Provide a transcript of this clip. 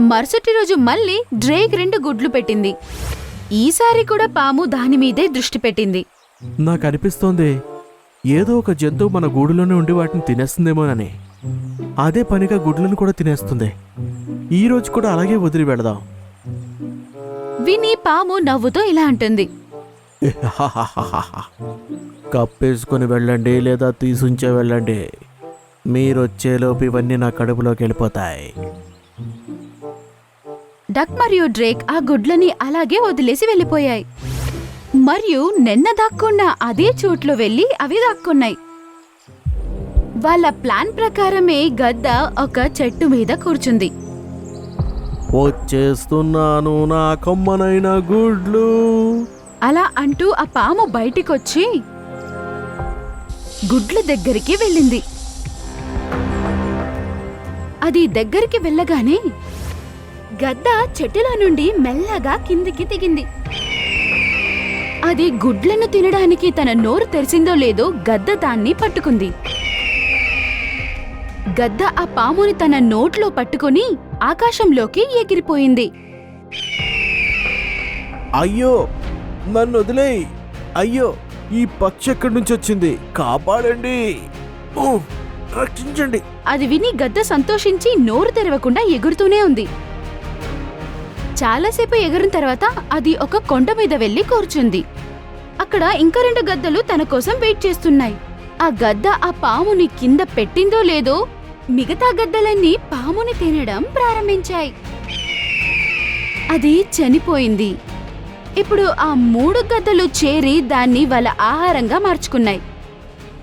మరుసటి రోజు మళ్ళీ డ్రేక్ రెండు గుడ్లు పెట్టింది. ఈసారి కూడా పాము దాని మీదే దృష్టి పెట్టింది. నాకు అనిపిస్తోంది ఏదో ఒక జంతువు మన గూడులోనే ఉండి వాటిని తినేస్తుందేమోనని. అదే పనిగా గుడ్లను కూడా తినేస్తుంది. ఈ రోజు కూడా అలాగే వదిలి వెళదాం. విని పాము నవ్వుతో ఇలా అంటుంది. కప్పేసుకొని వెళ్ళండి లేదా తీసుంచే వెళ్ళండి. మీరొచ్చేలోపు ఇవన్నీ నా కడుపులోకి వెళ్ళిపోతాయి. డక్ మరియు డ్రేక్ ఆ గుడ్లని అలాగే వదిలేసి వెళ్ళిపోయాయి. మరియు నిన్న దాక్కున్న అదే చోట్లో వెళ్ళి అవి దాక్కున్నాయి. వాళ్ళ ప్లాన్ ప్రకారమే గద్ద ఒక చెట్టు మీద కూర్చుంది. వచ్చేస్తున్నాను నా కమ్మనైన గుడ్లు. అలా అంటూ ఆ పాము బయటికొచ్చి గుడ్ల దగ్గరికి వెళ్ళింది. అది దగ్గరికి వెళ్ళగానే గద్ద చెట్టులో నుండి మెల్లగా కిందికి దిగింది అది గుడ్లను తినడానికి తన నోరు తెరిచిందో లేదో గద్ద దాన్ని పట్టుకుంది. గద్ద ఆ పాముని తన నోట్లో పట్టుకుని ఆకాశంలోకి ఎగిరిపోయింది. అయ్యో నన్ను వదిలేయ్. అయ్యో ఈ పక్షి ఎక్కడి నుంచి వచ్చింది? కాపాడండి. రక్షించండి. అది విని గద్ద సంతోషించి నోరు తెరవకుండా ఎగురుతూనే ఉంది. చాలాసేపు ఎగిరిన తర్వాత అది ఒక కొండ మీద వెళ్ళి కూర్చుంది. అక్కడ ఇంకా రెండు గద్దలు తన కోసం వెయిట్ చేస్తున్నాయి. ఆ గద్ద ఆ పాముని కింద పెట్టిందో లేదో మిగతా గద్దలన్నీ పాముని తినడం ప్రారంభించాయి. అది చనిపోయింది. ఇప్పుడు ఆ మూడు గద్దలు చేరి దాన్ని వాళ్ళ ఆహారంగా మార్చుకున్నాయి.